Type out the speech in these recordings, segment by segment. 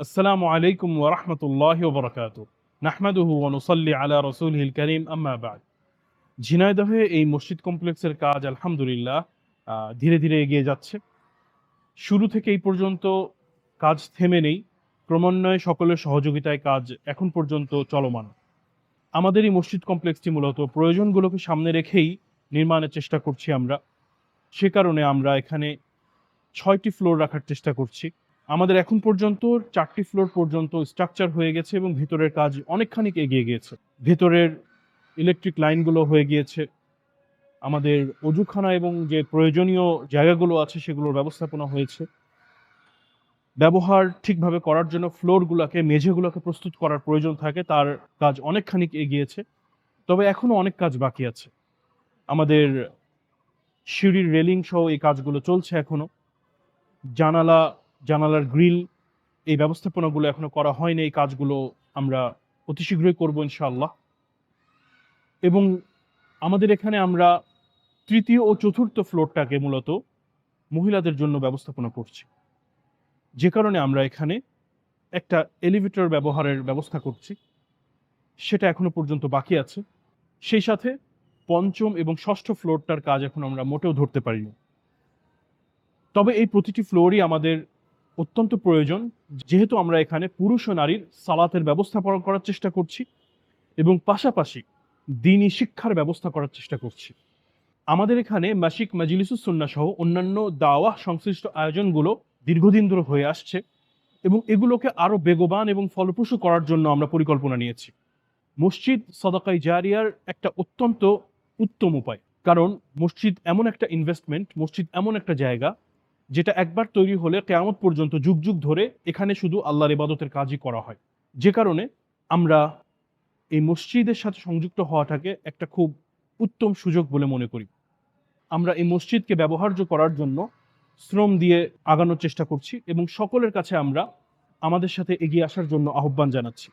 আসসালামু আলাইকুম ওয়া রাহমাতুল্লাহি ওয়া বারাকাতুহু নাহমাদুহু ওয়া নুসাল্লি আলা রাসূলিহিল কারীম আম্মা বা'দ ঝিনাইদহে এই মসজিদ কমপ্লেক্সের কাজ আলহামদুলিল্লাহ ধীরে ধীরে এগিয়ে যাচ্ছে। শুরু থেকে এই পর্যন্ত কাজ থেমে নেই। ক্রমান্বয়ে সকলের সহযোগিতায় কাজ এখন পর্যন্ত চলমান। আমাদের এই মসজিদ কমপ্লেক্সটি মূলত প্রয়োজনগুলোকে সামনে রেখেই নির্মাণের চেষ্টা করছি আমরা। সে কারণে আমরা এখানে ছয়টি ফ্লোর রাখার চেষ্টা করছি। আমাদের এখন পর্যন্ত চারটি ফ্লোর পর্যন্ত স্ট্রাকচার হয়ে গেছে এবং ভিতরের কাজ অনেকখানি এগিয়ে গিয়েছে। ভেতরের ইলেকট্রিক লাইনগুলো হয়ে গিয়েছে। আমাদের অজুখানা এবং যে প্রয়োজনীয় জায়গাগুলো আছে সেগুলোর ব্যবস্থাপনা হয়েছে। ব্যবহার ঠিকভাবে করার জন্য ফ্লোরগুলোকে মেঝেগুলোকে প্রস্তুত করার প্রয়োজন থাকে, তার কাজ অনেকখানি এগিয়েছে। তবে এখনও অনেক কাজ বাকি আছে। আমাদের সিঁড়ির রেলিং সহ এই কাজগুলো চলছে এখনও জানালা জানালার গ্রিল, এই ব্যবস্থাপনাগুলো এখনও করা হয়নি, এই কাজগুলো আমরা অতি শীঘ্রই করব ইনশাআল্লাহ। এবং আমাদের এখানে আমরা তৃতীয় ও চতুর্থ ফ্লোরটাকে মূলত মহিলাদের জন্য ব্যবস্থাপনা করছি। যে কারণে আমরা এখানে একটা এলিভেটর ব্যবহারের ব্যবস্থা করছি। সেটা এখনও পর্যন্ত বাকি আছে। সেই সাথে পঞ্চম এবং ষষ্ঠ ফ্লোরটার কাজ এখন আমরা মোটেও ধরতে পারিনি। তবে এই প্রতিটি ফ্লোরই আমাদের অত্যন্ত প্রয়োজন, যেহেতু আমরা এখানে পুরুষ ও নারীর সালাতের ব্যবস্থাপনা করার চেষ্টা করছি এবং পাশাপাশি দিনী শিক্ষার ব্যবস্থা করার চেষ্টা করছি। আমাদের এখানে মাসিক মাজলিসুসন্না সহ অন্যান্য দাওয়া সংশ্লিষ্ট আয়োজনগুলো দীর্ঘদিন ধরে হয়ে আসছে এবং এগুলোকে আরও বেগবান এবং ফলপ্রসূ করার জন্য আমরা পরিকল্পনা নিয়েছি। মসজিদ সদাকাই জারিয়ার একটা অত্যন্ত উত্তম উপায়, কারণ মসজিদ এমন একটা ইনভেস্টমেন্ট মসজিদ এমন একটা জায়গা যেটা একবার তৈরি হলে কেয়ামত পর্যন্ত যুগ যুগ ধরে এখানে শুধু আল্লাহর ইবাদতের কাজই করা হয়। যে কারণে আমরা এই মসজিদের সাথে সংযুক্ত হওয়াটাকে একটা খুব উত্তম সুযোগ বলে মনে করি। আমরা এই মসজিদকে ব্যবহার্য করার জন্য শ্রম দিয়ে আগানোর চেষ্টা করছি এবং সকলের কাছে আমরা আমাদের সাথে এগিয়ে আসার জন্য আহ্বান জানাচ্ছি।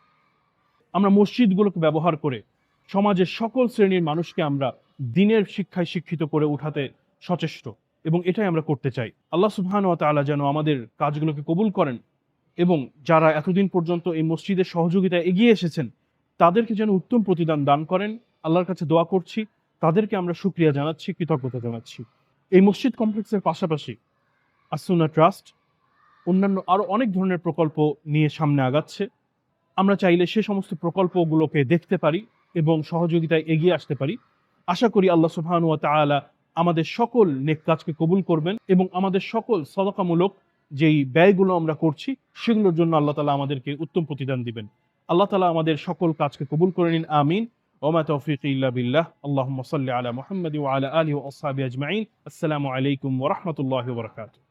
আমরা মসজিদগুলোকে ব্যবহার করে সমাজের সকল শ্রেণির মানুষকে আমরা দিনের শিক্ষায় শিক্ষিত করে উঠাতে সচেষ্ট। এবং এটাই আমরা করতে চাই। আল্লাহ সুবহান ও তাআলা যেন আমাদের কাজগুলোকে কবুল করেন এবং যারা এতদিন পর্যন্ত এই মসজিদের সহযোগিতায় এগিয়ে এসেছেন, তাদেরকে যেন উত্তম প্রতিদান দান করেন। আল্লাহর কাছে দোয়া করছি, তাদেরকে আমরা সুক্রিয়া জানাচ্ছি, কৃতজ্ঞতা জানাচ্ছি। এই মসজিদ কমপ্লেক্সের পাশাপাশি আসুনা ট্রাস্ট অন্যান্য আরও অনেক ধরনের প্রকল্প নিয়ে সামনে আগাচ্ছে। আমরা চাইলে সে সমস্ত প্রকল্পগুলোকে দেখতে পারি এবং সহযোগিতায় এগিয়ে আসতে পারি। আশা করি আল্লাহ সুবহান ওয়া তাআলা আমাদের সকল নেক কাজকে কবুল করবেন এবং আমাদের সকল সদকামূলক যেই ব্যয়গুলো আমরা করছি, সেগুলোর জন্য আল্লাহ তালা আমাদেরকে উত্তম প্রতিদান দিবেন। আল্লাহ তালা আমাদের সকল কাজকে কবুল করে নিন, আমিন। ওমা তৌফিক ইল্লা বিল্লাহ। আল্লাহ সাল্লি আলা মোহাম্মদ আলী আলা আসহাবিহি আজমাইন। আসসালামু আলাইকুম ওরহমতুল্লাহ বারাকাতুহু।